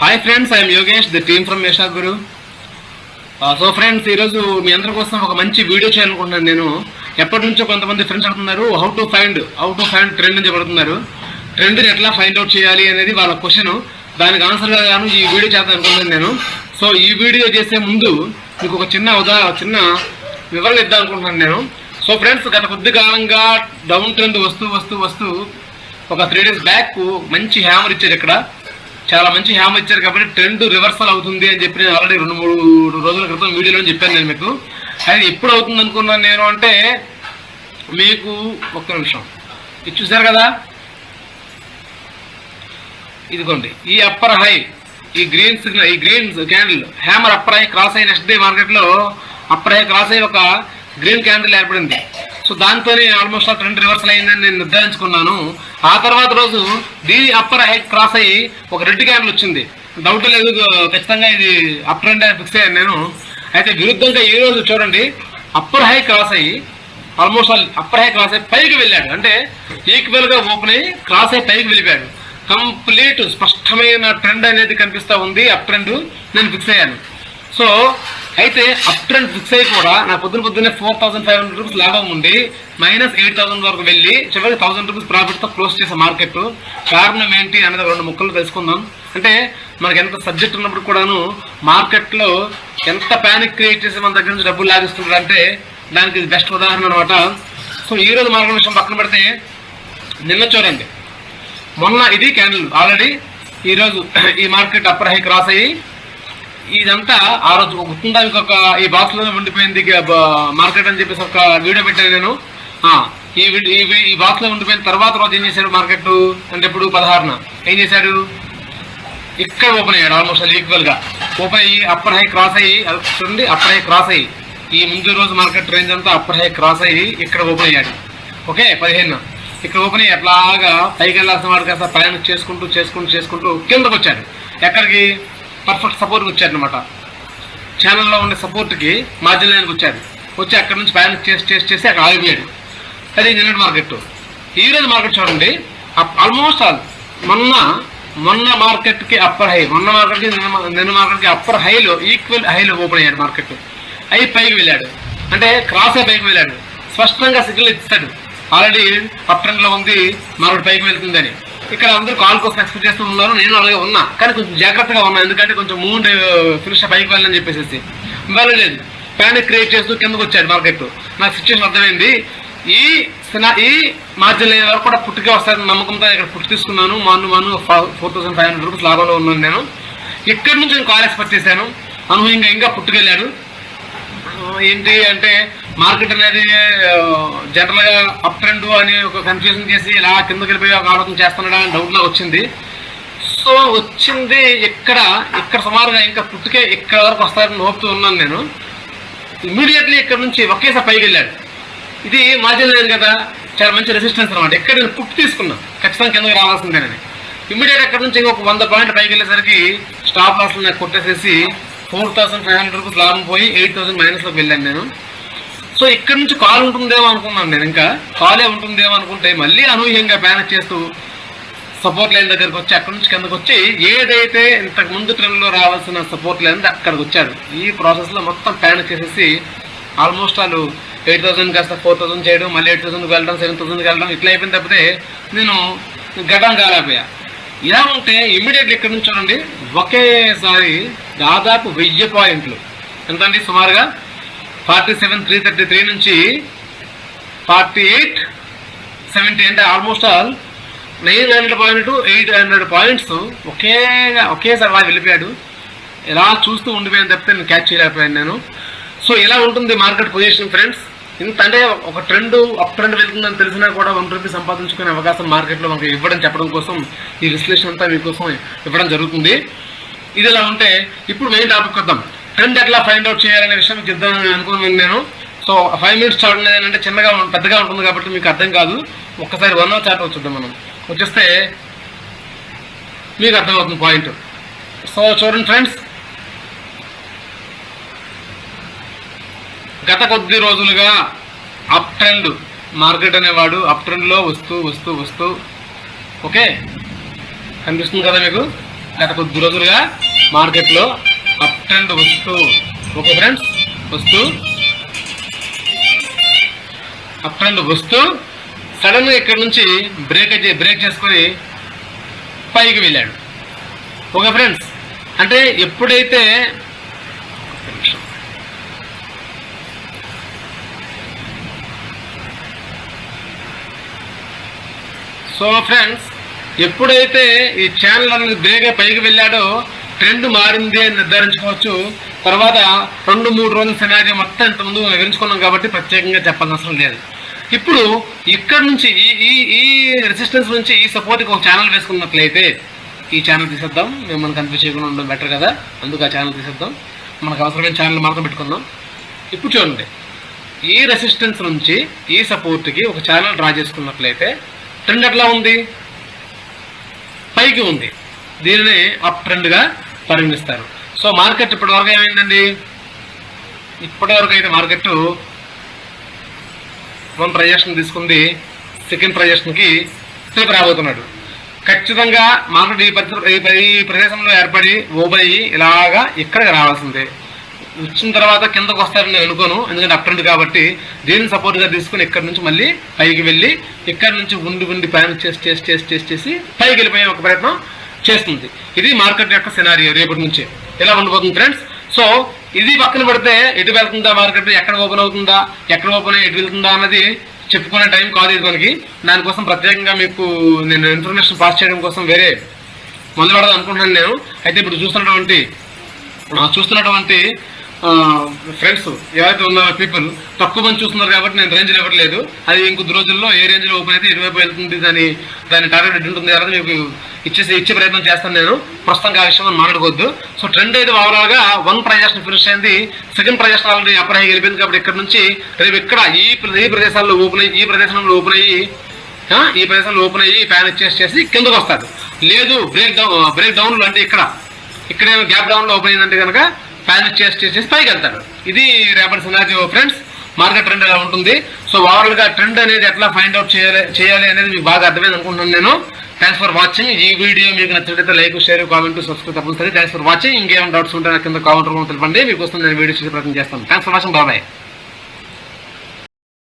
Hi friends I'm Yogesh the team from Yasha Guru so friends ఈరోజు మీ అందరి కోసం ఒక మంచి వీడియో చేయాలనుకుంటున్నాను నేను. ఎప్పటి నుంచో కొంతమంది ఫ్రెండ్స్ అడుగుతున్నారు how to find how to find trend అని చెప్పడుతున్నారు ట్రెండ్ని ఎట్లా ఫైండ్ అవుట్ చేయాలి అనేది వాళ్ళ క్వశ్చన్ దానికి ఆన్సర్గా గాను ఈ వీడియో చేద్దాం అనుకున్నాను నేను. సో ఈ వీడియో చేసే ముందు మీకు ఒక చిన్న ఉదా చిన్న వివరణ ఇద్దాం అనుకుంటున్నాను నేను. సో ఫ్రెండ్స్ గత కొద్ది కాలంగా డౌన్ ట్రెండ్ వస్తూ వస్తూ వస్తూ ఒక త్రీ డేస్ బ్యాక్ మంచి హ్యామర్ ఇచ్చారు ఇక్కడ. చాలా మంచి హ్యామర్ ఇచ్చారు కాబట్టి ట్రెండ్ రివర్సల్ అవుతుంది అని చెప్పి నేను ఆల్రెడీ రెండు మూడు రోజుల క్రితం వీడియోలో చెప్పాను నేను మీకు. అది ఎప్పుడు అవుతుంది అనుకున్నాను నేను అంటే మీకు ఒక్క నిమిషం. ఇది చూసారు కదా? ఇదిగోండి. ఈ అప్పర్ హై ఈ గ్రీన్ సిగ్నల్ ఈ green candle hammer upper high cross అయ్యి నెక్స్ట్ డే మార్కెట్లో అప్పర్ హై క్రాస్ అయ్యి ఒక గ్రీన్ క్యాండిల్ ఏర్పడింది. సో దాంతోనే ఆల్మోస్ట్ ఆ ట్రెండ్ రివర్సల్ అయిందని నేను నిర్ధారించుకున్నాను. ఆ తర్వాత రోజు దీని అప్పర్ హైట్ క్రాస్ అయ్యి ఒక రెడ్ క్యాండిల్ వచ్చింది. డౌట్ లేదు ఖచ్చితంగా ఇది అప్ ట్రెండ్ అని ఫిక్స్ అయ్యాను నేను. అయితే విరుద్ధంగా ఈ రోజు చూడండి అప్పర్ హై క్రాస్ అయ్యి ఆల్మోస్ట్ అప్పర్ హై క్రాస్ అయ్యి పైకి వెళ్ళాడు. అంటే ఈక్వల్గా ఓపెన్ అయ్యి క్రాస్ అయ్యి పైకి వెళ్ళిపోయాడు. కంప్లీట్ స్పష్టమైన ట్రెండ్ అనేది కనిపిస్తూ ఉంది అప్ ట్రెండ్ నేను ఫిక్స్ అయ్యాను. సో అయితే అప్ ట్రెండ్ ఫిక్స్ అయ్యి కూడా నా పొద్దున పొద్దున్నే four thousand five hundred rupees లాభం ఉండి మైనస్ ఎయిట్ థౌసండ్ వరకు వెళ్ళి చివరికి థౌసండ్ రూపీస్ ప్రాఫిట్తో క్లోజ్ చేసే మార్కెట్ కారణం ఏంటి అనేది రెండు ముక్కలు తెలుసుకుందాం. అంటే మనకి ఎంత సబ్జెక్ట్ ఉన్నప్పుడు కూడాను మార్కెట్లో ఎంత ప్యానిక్ క్రియేట్ చేసి మన దగ్గర నుంచి డబ్బులు లాగిస్తున్నారు అంటే దానికి ఇది బెస్ట్ ఉదాహరణ అనమాట సో ఈ రోజు మార్కెట్ విషయం పక్కన పెడితే నిన్న చూడండి. మొన్న ఇది క్యాండిల్ ఆల్రెడీ ఈరోజు ఈ మార్కెట్ అప్పర్ హై క్రాస్ అయ్యి ఇదంతా ఆ రోజు గుర్తుందా ఇంకొక ఈ బాక్స్లోనే ఉండిపోయింది. మార్కెట్ అని చెప్పేసి ఒక వీడియో పెట్టాను నేను. ఈ వీడి- ఈ బాక్స్లో ఉండిపోయిన తర్వాత రోజు ఏం చేశాడు మార్కెట్ అంటే ఇప్పుడు పదహారున ఏం చేశాడు ఇక్కడ ఓపెన్ అయ్యాడు ఆల్మోస్ట్ అది ఈక్వల్గా. ఓపెన్ అయ్యి అప్పర్ హై క్రాస్ అయ్యి చూడండి అప్పర్ హై క్రాస్ అయ్యి. ఈ ముందు రోజు మార్కెట్ రేంజ్ అంతా అప్పర్ హై క్రాస్ అయ్యి ఇక్కడ ఓపెన్ అయ్యాడు. ఓకే పదిహేను ఇక్కడ ఓపెన్ అయ్యి అట్లాగా పైకి వెళ్ళాల్సిన వాడు కాస్త ప్రయాణం చేసుకుంటూ చేసుకుంటూ చేసుకుంటూ కిందకు వచ్చాడు. ఎక్కడికి? పర్ఫెక్ట్ సపోర్ట్కి వచ్చారనమాట ఛానల్లో ఉండే సపోర్ట్కి మార్జిన్ లైన్కి వచ్చాడు వచ్చి అక్కడ నుంచి ప్రయాణం చేసి చేసి చేసి అక్కడ ఆగిపోయాడు. అది నిన్నటి మార్కెట్ ఈ రోజు మార్కెట్ చూడండి ఆల్మోస్ట్ ఆల్ మొన్న మొన్న మార్కెట్కి అప్పర్ హై మొన్న మార్కెట్కి నిన్న మార్కెట్కి అప్పర్ హైలో ఈక్వల్ హైలో ఓపెన్ అయ్యాడు మార్కెట్ అయి పైకి వెళ్ళాడు. అంటే క్రాస్ అయి పైకి వెళ్ళాడు. స్పష్టంగా సిగ్నల్ ఇస్తాడు ఆల్రెడీ అప్ ట్రెండ్లో ఉంది మార్కెట్ పైకి వెళ్తుందని. ఇక్కడ అందరూ కాల్ కోసం ఎక్స్పెక్ట్ చేస్తూ ఉన్నారు. నేను అలాగే ఉన్నా. కానీ కొంచెం జాగ్రత్తగా ఉన్నా. ఎందుకంటే కొంచెం మూడు ఫినిష్ పైకి వెళ్ళని చెప్పేసి వెళ్ళలేదు ప్యానిక్ క్రియేట్ చేస్తూ కిందకు వచ్చాడు మార్కెట్ నా సిచ్యువేషన్ అర్థమైంది. ఈ సినా- ఈ మార్జిన్ లైన్ వరకు కూడా పుట్టుకే వస్తారని నమ్మకంతో ఇక్కడ పుట్టి తీసుకున్నాను. మాను మాను four thousand five hundred rupees లాభంలో ఉన్నాను నేను. ఇక్కడ నుంచి నేను కాల్ ఎక్స్పెక్ట్ చేశాను. అనూహ్యంగా ఇంకా పుట్టుకెళ్ళాడు. ఏంటి అంటే మార్కెట్ అనేది జనరల్గా అప్ ట్రెండ్ అని ఒక కన్ఫ్యూజన్ చేసి ఇలా కిందకి వెళ్ళిపోయి ఒక ఆలోచన చేస్తున్నాడా అని డౌట్లో వచ్చింది. సో వచ్చింది ఇక్కడ ఇక్కడ సుమారుగా ఇంకా పుట్టుకే ఇక్కడ వరకు వస్తారని నోపుతూ ఉన్నాను నేను. ఇమీడియట్లీ ఇక్కడ నుంచి ఒకేసారి పైకి వెళ్ళాడు. ఇది మార్జిన్ లేదు కదా చాలా మంచి రెసిస్టెన్స్ అనమాట ఎక్కడ నేను పుట్టు తీసుకున్నాను ఖచ్చితంగా కిందకి రావాల్సిందేనని ఇమీడియట్ అక్కడ నుంచి ఇంకొక వంద పాయింట్ పైకి వెళ్ళేసరికి స్టాప్ లాస్ నాకు కొట్టేసేసి four thousand five hundred rupees లాభం పోయి ఎయిట్ థౌసండ్ మైనస్లోకి వెళ్ళాను నేను. సో ఇక్కడ నుంచి కాల్ ఉంటుందేమో అనుకున్నాను నేను ఇంకా. కాలే ఉంటుందేమో అనుకుంటే మళ్ళీ అనూహ్యంగా బ్యానర్ చేస్తూ సపోర్ట్ లైన్ దగ్గరకు వచ్చి అక్కడ నుంచి కిందకు వచ్చి ఏదైతే ఇంతకు ముందు ట్రెండ్లో రావాల్సిన సపోర్ట్ లైన్ అక్కడికి వచ్చాడు ఈ ప్రాసెస్లో మొత్తం ప్యాన్ చేసేసి ఆల్మోస్ట్ వాళ్ళు ఎయిట్ థౌసండ్ కాస్త ఫోర్ థౌసండ్ చేయడం మళ్ళీ ఎయిట్ థౌసండ్కి వెళ్ళడం సెవెన్ థౌసండ్కి వెళ్ళడం ఇట్లా అయిపోయిన తప్పితే నేను గడం కాలేకపోయా. ఇలా ఉంటే ఇమీడియట్లీ ఇక్కడ నుంచి చూడండి ఒకేసారి దాదాపు వెయ్యి పాయింట్లు ఎంతండి సుమారుగా? Forty seven three thirty three నుంచి ఫార్టీ ఎయిట్ సెవెంటీ అంటే almost all nine hundred point eight hundred points ఒకే ఒకేసారి అలా వెళ్ళిపోయాడు. ఎలా చూస్తూ ఉండిపోయాను తప్పితే నేను క్యాచ్ చేయలేకపోయాను నేను. సో ఇలా ఉంటుంది మార్కెట్ పొజిషన్ ఫ్రెండ్స్? ఇంత అంటే ఒక ట్రెండ్ అప్ ట్రెండ్ వెళ్తుందని తెలిసినా కూడా వన్ రూపీ సంపాదించుకునే అవకాశం మార్కెట్లో మనకు ఇవ్వడం చెప్పడం కోసం ఈ విశ్లేషణ అంతా మీకోసం ఇవ్వడం జరుగుతుంది. ఇది ఇలా ఉంటే ఇప్పుడు మెయిన్ టాపిక్ వద్దాం ట్రెండ్ ఎట్లా ఫైండ్ అవుట్ చేయాలనే విషయం మీకు ఇద్దామని అనుకున్నాను నేను సో ఫైవ్ మినిట్స్ చార్ట్ ఏంటంటే చిన్నగా పెద్దగా ఉంటుంది కాబట్టి మీకు అర్థం కాదు. ఒక్కసారి వన్ అవర్ చార్ట్ వచ్చుద్దాం మనం. వచ్చేస్తే మీకు అర్థమవుతుంది పాయింట్ సో చూడండి ఫ్రెండ్స్ గత కొద్ది రోజులుగా అప్ ట్రెండ్ మార్కెట్ అనేవాడు అప్ ట్రెండ్లో వస్తూ వస్తూ వస్తూ ఓకే కనిపిస్తుంది కదా మీకు? గత కొద్ది రోజులుగా మార్కెట్లో అప్ వస్తూ ఓకే ఫ్రెండ్స్ వస్తూ అప్ వస్తూ సడన్గా ఇక్కడ నుంచి బ్రేక్ అయితే బ్రేక్ చేసుకొని పైకి వెళ్ళాడు. ఓకే ఫ్రెండ్స్ అంటే ఎప్పుడైతే సో ఫ్రెండ్స్ ఎప్పుడైతే ఈ ఛానల్ అనేది బ్రేక్ పైకి వెళ్ళాడో ట్రెండ్ మారింది అని నిర్ధారించుకోవచ్చు. తర్వాత రెండు మూడు రోజుల సినారీ మొత్తం ఇంతకుముందు వివరించుకున్నాం కాబట్టి ప్రత్యేకంగా చెప్పాల్సిన అవసరం లేదు. ఇప్పుడు ఇక్కడ నుంచి ఈ ఈ ఈ రెసిస్టెన్స్ నుంచి ఈ సపోర్ట్కి ఒక ఛానల్ వేసుకున్నట్లయితే ఈ ఛానల్ తీసేద్దాం. మేము మనకు కన్ఫ్యూజ్ చేయకుండా ఉండడం బెటర్ కదా. అందుకు ఆ ఛానల్ తీసేద్దాం. మనకు అవసరమైన ఛానల్ మాత్రం పెట్టుకుందాం. ఇప్పుడు చూడండి. ఈ రెసిస్టెన్స్ నుంచి ఈ సపోర్ట్కి ఒక ఛానల్ డ్రా చేసుకున్నట్లయితే ట్రెండ్ ఎట్లా ఉంది? పైకి ఉంది. దీనిని అప్ ట్రెండ్గా పరిగణిస్తారు. సో మార్కెట్ ఇప్పటి వరకు ఏమైందండి? ఇప్పటి వరకు అయితే మార్కెట్ వన్ ప్రజెషన్ తీసుకుంది సెకండ్ ప్రజెషన్కి తిరిగి రాబోతున్నాడు. ఖచ్చితంగా మార్కెట్ ఈ ఈ ప్రదేశంలో ఏర్పడి ఓపెన్ ఇలాగా ఇక్కడికి రావాల్సిందే. వచ్చిన తర్వాత కిందకు వస్తారని నేను అనుకోను ఎందుకంటే అప్రెంట్ కాబట్టి దీన్ని సపోర్ట్గా తీసుకుని ఇక్కడ నుంచి మళ్ళీ పైకి వెళ్ళి ఇక్కడ నుంచి ఉండి ఉండి ప్రయాణం చేసి చేసి చేసి చేసి చేసి పైకి వెళ్ళిపోయే ఒక ప్రయత్నం చేస్తుంది. ఇది మార్కెట్ యొక్క సినారియో రేపటి నుంచి. ఎలా ఉండబోతుంది ఫ్రెండ్స్ సో ఇది పక్కన పెడితే ఎటు వెళ్తుందా మార్కెట్ ఎక్కడ ఓపెన్ అవుతుందా? ఎక్కడ ఓపెన్ అయ్యి ఎటు వెళ్తుందా అన్నది చెప్పుకునే టైం కాదు ఇది మనకి. దానికోసం ప్రత్యేకంగా మీకు నేను ఇన్ఫర్మేషన్ పాస్ చేయడం కోసం వేరే మొదలు పెడదాం అనుకుంటున్నాను నేను. అయితే ఇప్పుడు చూస్తున్నటువంటి చూస్తున్నటువంటి ఫ్రెండ్స్ ఎవరైతే ఉన్నారో పీపుల్ తక్కువ మంది చూస్తున్నారు కాబట్టి నేను రేంజ్ ఇవ్వట్లేదు. అది ఇంకొద్ది రోజుల్లో ఏ రేంజ్లో ఓపెన్ అయితే ఇటువైపు వెళ్తుంది దాని దాని టార్గెట్ ఎటు ఉంటుంది అనేది మీకు ఇచ్చేసి ఇచ్చే ప్రయత్నం చేస్తాను నేను. ప్రస్తుతం ఆ విషయం మాట్లాడుకోవద్దు. సో ట్రెండ్ అయితే ఓవరాల్గా వన్ ప్రజెక్షన్ ఫినిష్ అయింది. Second projection already upper high వెళ్ళిపోయింది కాబట్టి ఇక్కడ నుంచి రేపు ఇక్కడ ఈ ఈ ప్రదేశాల్లో ఓపెన్ అయ్యి ఈ ప్రదేశంలో ఓపెన్ అయ్యి ఈ ప్రదేశంలో ఓపెన్ అయ్యి ఫ్యాన్ ఇచ్చేసి చేసి కిందకు వస్తారు. లేదు బ్రేక్ డౌన్ బ్రేక్ డౌన్లు అంటే ఇక్కడ. ఇక్కడేమో గ్యాప్ డౌన్లో ఓపెన్ అయిందంటే కనుక ఫ్యాన్ చేసి చేసి పైకి వెళ్తాడు ఇది రేపటి సినారియో ఫ్రెండ్స్ మార్కెట్ ట్రెండ్ ఎలా ఉంటుంది? సో ఓవరాల్గా ట్రెండ్ అనేది ఎట్లా ఫైండ్ అవుట్ చేయాలి చేయాలి అనేది మీకు బాగా అర్థమైంది అనుకుంటున్నాను నేను. థ్యాంక్స్ ఫర్ వాచింగ్ ఈ వీడియో మీకు నచ్చినట్లయితే లైక్ షేర్ కామెంట్ సబ్స్క్రైబ్ తప్పనిసరి. థ్యాంక్స్ ఫర్ వాచింగ్ ఇంకేమైనా డౌట్స్ ఉంటే నాకు కింద కామెంట్ రూమ్ తెలపండి. వస్తుంది నేను వీడియో చేసే ప్రయత్నం చేస్తాను. థ్యాంక్స్ ఫర్ వాచింగ్ బాబాయ్